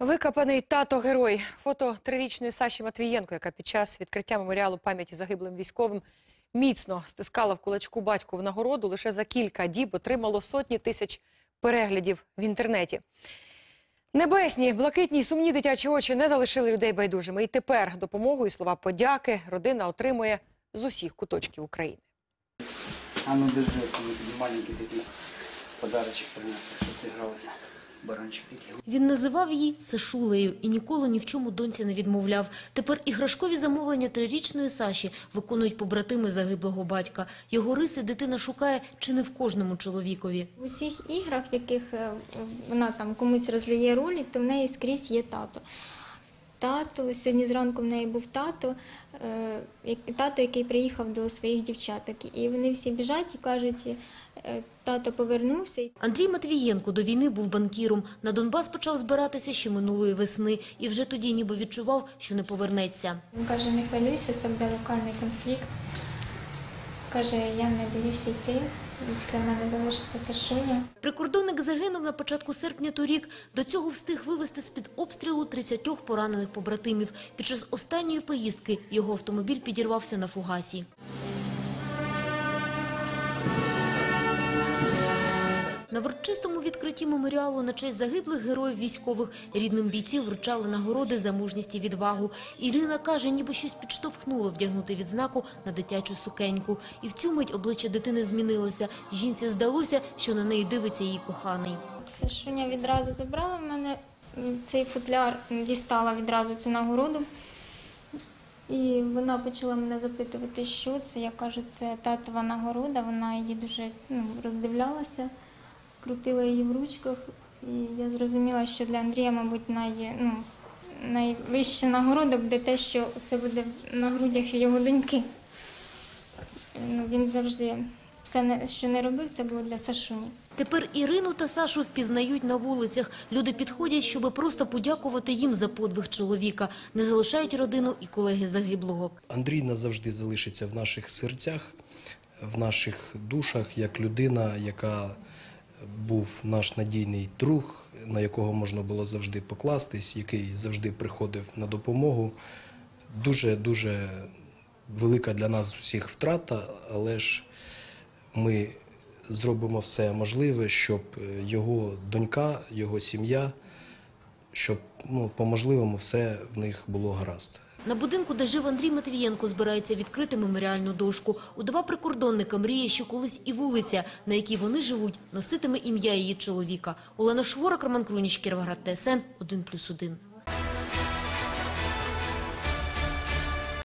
Викопаний тато герой. Фото трирічної Саші Матвієнко, яка під час відкриття меморіалу пам'яті загиблим військовим міцно стискала в кулачку батьку в нагороду. Лише за кілька діб отримало сотні тисяч переглядів в інтернеті. Небесні, блакитні, сумні дитячі очі не залишили людей байдужими. І тепер допомогу і слова подяки родина отримує з усіх куточків України. А ну держи, тобі маленький такий подарочок принесли, щоб ти гралася. Баранчик такий. Він називав її Сашулею і ніколи ні в чому доньці не відмовляв. Тепер іграшкові замовлення трирічної Саші виконують побратими загиблого батька. Його риси дитина шукає чи не в кожному чоловікові. В усіх іграх, в яких е, вона там комусь розліє ролі, то в неї скрізь є тато. Тато, сьогодні зранку в неї був тато, е, як- тато, який приїхав до своїх дівчаток. І вони всі біжать і кажуть, е, тато повернувся. Андрій Матвієнко до війни був банкіром. На Донбас почав збиратися ще минулої весни і вже тоді ніби відчував, що не повернеться. Він каже, не хвилюйся, це буде локальний конфлікт. Каже, я не боюся йти, після мене залишиться Сашуня. Прикордонник загинув на початку серпня торік. До цього встиг вивезти з-під обстрілу 30 поранених побратимів. Під час останньої поїздки його автомобіль підірвався на фугасі. На урочистому відкритті меморіалу на честь загиблих героїв військових рідним бійців вручали нагороди за мужність і відвагу. Ірина каже, ніби щось підштовхнуло вдягнути відзнаку на дитячу сукеньку. І в цю мить обличчя дитини змінилося. Жінці здалося, що на неї дивиться її коханий. Сашуня відразу забрала в мене цей футляр, дістала відразу цю нагороду. І вона почала мене запитувати, що це. Я кажу, це татова нагорода. Вона її дуже ну, роздивлялася, крутила її в ручках. І я зрозуміла, що для Андрія, мабуть, най, ну, найвища нагорода буде те, що це буде на грудях його доньки. Ну, він завжди все, що не робив, це було для Сашуні. Тепер Ірину та Сашу впізнають на вулицях. Люди підходять, щоб просто подякувати їм за подвиг чоловіка. Не залишають родину і колеги загиблого. Андрій назавжди залишиться в наших серцях, в наших душах, як людина, яка був наш надійний друг, на якого можна було завжди покластись, який завжди приходив на допомогу. Дуже дуже велика для нас усіх втрата, але ж ми зробимо все можливе, щоб його донька, його сім'я, щоб ну, по можливому все в них було гаразд. На будинку, де жив Андрій Матвієнко, збирається відкрити меморіальну дошку. Удова прикордонника мріє, що колись і вулиця, на якій вони живуть, носитиме ім'я її чоловіка. Олена Шворак, Роман Круніч, Кіровоград, ТСН, 1+,1.